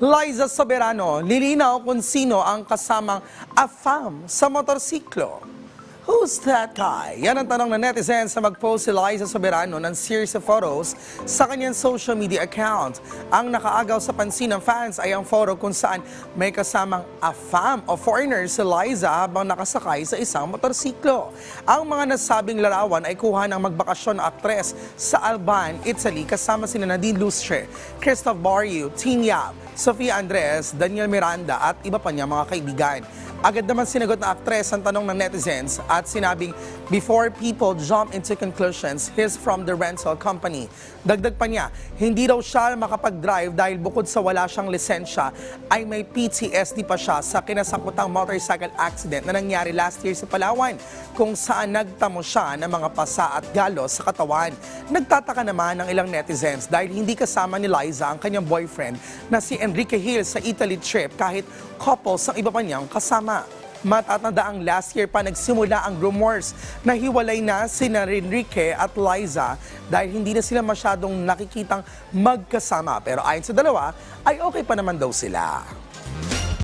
Liza Soberano, lilinaw kung sino ang kasamang afam sa motorsiklo. Who's that guy? Yan ang tanong ng netizens na mag-post si Liza Soberano ng series of photos sa kanyang social media account. Ang nakaagaw sa pansin ng fans ay ang photo kung saan may kasamang afam o foreigner si Liza habang nakasakay sa isang motorsiklo. Ang mga nasabing larawan ay kuha ng magbakasyon na aktres sa Alban, Italy kasama sina Nadine Lustre, Christoph Barrio, Tina, Sofia Andres, Daniel Miranda at iba pa niya mga kaibigan. Agad naman sinagot na aktres ang tanong ng netizens at sinabing, before people jump into conclusions, he's from the rental company. Dagdag pa niya, hindi raw siya makapag-drive dahil bukod sa wala siyang lisensya, ay may PTSD pa siya sa kinasangkutang motorcycle accident na nangyari last year sa Palawan, kung saan nagtamo siya ng mga pasa at galos sa katawan. Nagtataka naman ng ilang netizens dahil hindi kasama ni Liza ang kanyang boyfriend na si Enrique Hill sa Italy trip kahit couples ang iba pa niyang kasama. Matatandaang last year pa nagsimula ang rumors na hiwalay na sina Enrique at Liza dahil hindi na sila masyadong nakikitang magkasama. Pero ayon sa dalawa, ay okay pa naman daw sila.